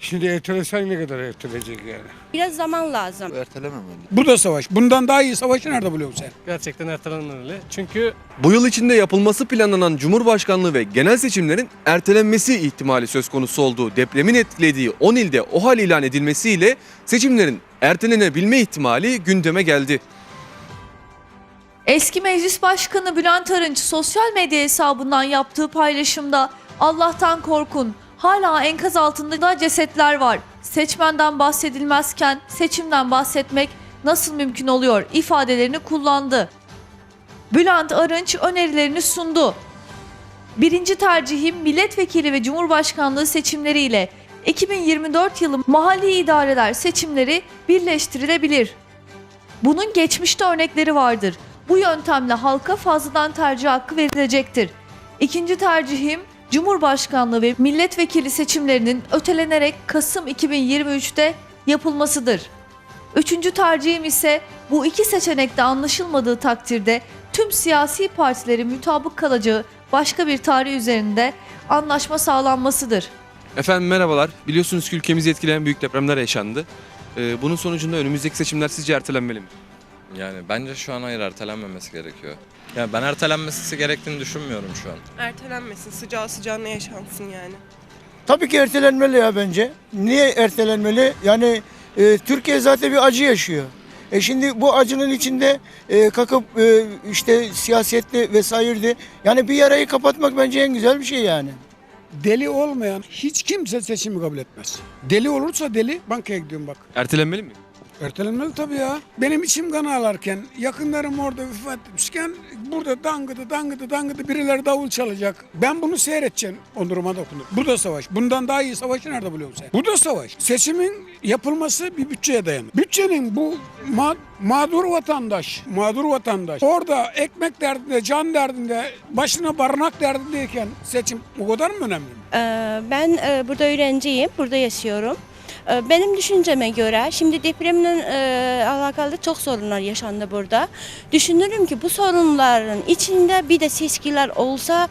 Şimdi ertelesen ne kadar erteleyecek yani? Biraz zaman lazım. Ertelememeli. Bu da savaş. Bundan daha iyi savaşı nerede buluyorsun sen? Gerçekten ertelenmeli. Çünkü Bu yıl içinde yapılması planlanan Cumhurbaşkanlığı ve genel seçimlerin ertelenmesi ihtimali söz konusu olduğu depremin etkilediği 10 ilde OHAL ilan edilmesiyle seçimlerin ertelenebilme ihtimali gündeme geldi. Eski Meclis Başkanı Bülent Arınç sosyal medya hesabından yaptığı paylaşımda Allah'tan korkun. Hala enkaz altında da cesetler var. Seçmenden bahsedilmezken seçimden bahsetmek nasıl mümkün oluyor ifadelerini kullandı. Bülent Arınç önerilerini sundu. Birinci tercihim milletvekili ve cumhurbaşkanlığı seçimleriyle 2024 yılı mahalli idareler seçimleri birleştirilebilir. Bunun geçmişte örnekleri vardır. Bu yöntemle halka fazladan tercih hakkı verilecektir. İkinci tercihim Cumhurbaşkanlığı ve milletvekili seçimlerinin ötelenerek Kasım 2023'te yapılmasıdır. Üçüncü tercihim ise bu iki seçenekte anlaşılmadığı takdirde tüm siyasi partilerin mutabık kalacağı başka bir tarih üzerinde anlaşma sağlanmasıdır. Efendim merhabalar. Biliyorsunuz ki ülkemizi etkileyen büyük depremler yaşandı. Ee, bunun sonucunda önümüzdeki seçimler sizce ertelenmeli mi? Yani bence şu an hayır ertelenmemesi gerekiyor. Yani ben ertelenmesi gerektiğini düşünmüyorum şu an. Ertelenmesin, sıcağı sıcağına yaşansın yani. Tabii ki ertelenmeli ya bence. Niye ertelenmeli? Yani e, Türkiye zaten bir acı yaşıyor. E şimdi bu acının içinde e, kakıp e, işte siyasetli vesairedi. Yani bir yarayı kapatmak bence en güzel bir şey yani. Deli olmayan hiç kimse seçimi kabul etmez. Deli olursa deli bankaya gidiyorum bak. Ertelenmeli mi? Ertelenmeli tabii ya. Benim içim kan ağlarken, yakınlarım orada vefat etmişken burada dangıdı dangıdı dangıdı birileri davul çalacak. Ben bunu seyredeceğim. Onuruma dokunur. Bu da savaş. Bundan daha iyi savaşı nerede buluyorsun sen? Bu da savaş. Seçimin yapılması bir bütçeye dayanır. Bütçenin bu ma- mağdur vatandaş, mağdur vatandaş orada ekmek derdinde, can derdinde, başına barınak derdindeyken seçim o kadar mı önemli? Ee, Ben e, burada öğrenciyim, burada yaşıyorum. Ee, Benim düşünceme göre şimdi depremle e, alakalı çok sorunlar yaşandı burada. Düşünürüm ki bu sorunların içinde bir de seçkiler olsa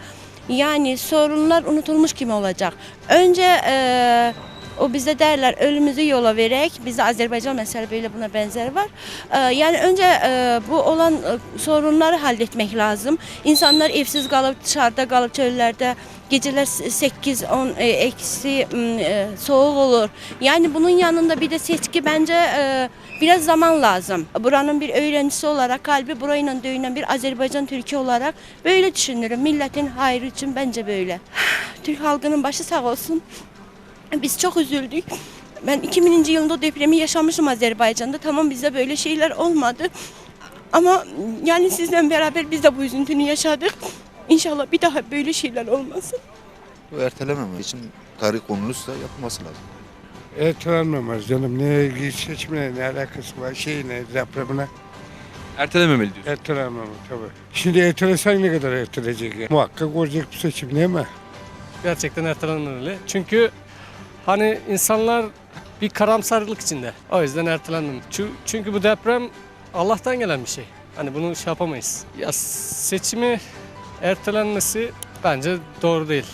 yani sorunlar unutulmuş gibi olacak. Önce e, o bize derler ölümümüzü yola vererek bizde Azerbaycan mesela böyle buna benzer var. Ee, yani önce e, bu olan e, sorunları halletmek lazım. İnsanlar evsiz kalıp dışarıda kalıp çöllerde geceler 8-10 e, eksi soğuk olur. Yani bunun yanında bir de seçki bence biraz zaman lazım. Buranın bir öğrencisi olarak kalbi burayla döyünen bir Azerbaycan Türkiye olarak böyle düşünürüm. Milletin hayrı için bence böyle. Türk halkının başı sağ olsun. Biz çok üzüldük. Ben 2000. yılında depremi yaşamışım Azerbaycan'da. Tamam bizde böyle şeyler olmadı. Ama yani sizden beraber biz de bu üzüntünü yaşadık. İnşallah bir daha böyle şeyler olmasın. Bu ertelememe için tarih konulursa yapılması lazım. Ertelenmemez canım. Ne seçimle ne alakası var? Şeyine, depremine Ertelememeli diyorsun. ertelenmemez tabii. Şimdi ertelesen ne kadar erteleyecek yani? Muhakkak olacak bir seçim değil mi? gerçekten ertelenmeli. Çünkü hani insanlar bir karamsarlık içinde. O yüzden ertelenmem. Çü- Çünkü bu deprem Allah'tan gelen bir şey. Hani bunu şey yapamayız. Ya seçimi ertelenmesi bence doğru değil.